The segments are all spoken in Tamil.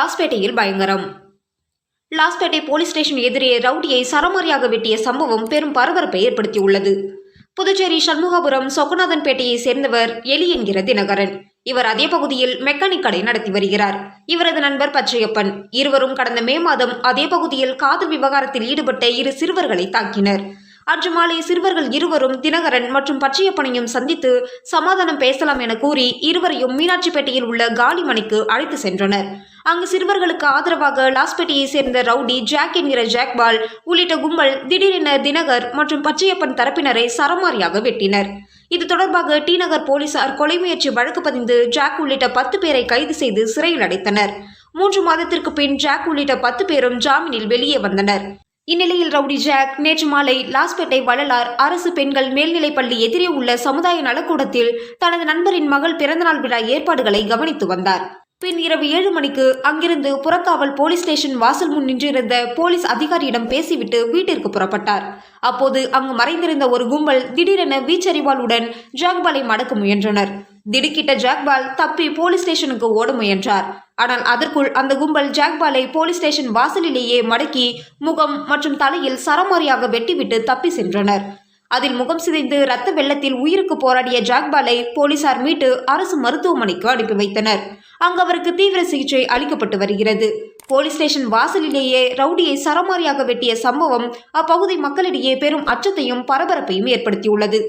லாஸ்பேட்டையில் பயங்கரம். லாஸ்பேட்டை போலீஸ் ஸ்டேஷன் எதிரே ரவுடியை சரமாரியாக வெட்டிய சம்பவம் பெரும் பரபரப்பை ஏற்படுத்தியுள்ளது. புதுச்சேரி சண்முகபுரம் சொக்கநாதன்பேட்டையை சேர்ந்தவர் எலி என்கிற தினகரன். இவர் அதே பகுதியில் மெக்கானிக் கடை நடத்தி வருகிறார். இவரது நண்பர் பச்சையப்பன். இருவரும் கடந்த மே மாதம் அதே பகுதியில் காதல் விவகாரத்தில் ஈடுபட்ட இரு சிறுவர்களை தாக்கினர். அன்று மாலை சிறுவர்கள் இருவரும் தினகரன் மற்றும் பச்சையப்பனையும் சந்தித்து சமாதானம் பேசலாம் என கூறி இருவரையும் மீனாட்சிப்பேட்டையில் உள்ள காலிமணிக்கு அழைத்து சென்றனர். அங்கு சிறுவர்களுக்கு ஆதரவாக லாஸ்பேட்டையை சேர்ந்த ரவுடி ஜாக் என்கிற ஜாக்பால் உள்ளிட்ட கும்பல் திடீரென தினகர் மற்றும் பச்சையப்பன் தரப்பினரை சரமாரியாக வெட்டினர். இது தொடர்பாக டி நகர் போலீசார் கொலை முயற்சி வழக்கு பதிந்து ஜாக் உள்ளிட்ட பத்து பேரை கைது செய்து சிறையில் அடைத்தனர். மூன்று மாதத்திற்கு பின் ஜாக் உள்ளிட்ட பத்து பேரும் ஜாமீனில் வெளியே வந்தனர். இந்நிலையில் ரவுடி ஜாக் நேற்று மாலை லாஸ்பேட்டை வள்ளலார் அரசு பெண்கள் மேல்நிலைப் பள்ளி எதிரே உள்ள சமுதாய நலக்கூடத்தில் தனது நண்பரின் மகள் பிறந்தநாள் விழா ஏற்பாடுகளை கவனித்து வந்தார். பின் இரவு ஏழு மணிக்கு அங்கிருந்து புறக்காவல் போலீஸ் ஸ்டேஷன் வாசல் முன் நின்றிருந்த போலீஸ் அதிகாரியிடம் பேசிவிட்டு வீட்டிற்கு புறப்பட்டார். அப்போது அங்கு மறைந்திருந்த ஒரு கும்பல் திடீரென வீச்சறிவாளுடன் ஜாக்பாலை மடக்க முயன்றனர். திடுக்கிட்ட ஜாக்பால் தப்பி போலீஸ் ஸ்டேஷனுக்கு ஓட முயன்றார். ஆனால் அதற்குள் அந்த கும்பல் ஜாக்பாலை போலீஸ் ஸ்டேஷன் வாசலிலேயே மடக்கி முகம் மற்றும் தலையில் சரமாரியாக வெட்டிவிட்டு தப்பி சென்றனர். அதில் முகம் சிதைந்து ரத்த வெள்ளத்தில் உயிருக்கு போராடிய ஜாக்பாலை போலீசார் மீட்டு அரசு மருத்துவமனைக்கு அனுப்பி வைத்தனர். அங்கு அவருக்கு தீவிர சிகிச்சை அளிக்கப்பட்டு வருகிறது. போலீஸ் ஸ்டேஷன் வாசலிலேயே ரவுடியை சரமாரியாக வெட்டிய சம்பவம் அப்பகுதி மக்களிடையே பெரும் அச்சத்தையும் பரபரப்பையும் ஏற்படுத்தியுள்ளது.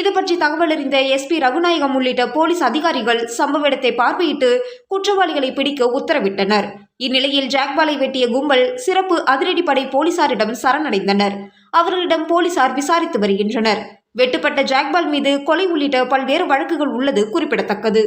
இது பற்றி தகவல் அறிந்த எஸ்பி ரகுநாயகம் உள்ளிட்ட போலீஸ் அதிகாரிகள் சம்பவ இடத்தை பார்வையிட்டு குற்றவாளிகளை பிடிக்க உத்தரவிட்டனர். இந்நிலையில் ஜாக்பாலை வெட்டிய கும்பல் சிறப்பு அதிரடிப்படை போலீசாரிடம் சரணடைந்தனர். அவர்களிடம் போலீசார் விசாரித்து வருகின்றனர். வெட்டுப்பட்ட ஜாக்பால் மீது கொலை உள்ளிட்ட பல்வேறு வழக்குகள் உள்ளது குறிப்பிடத்தக்கது.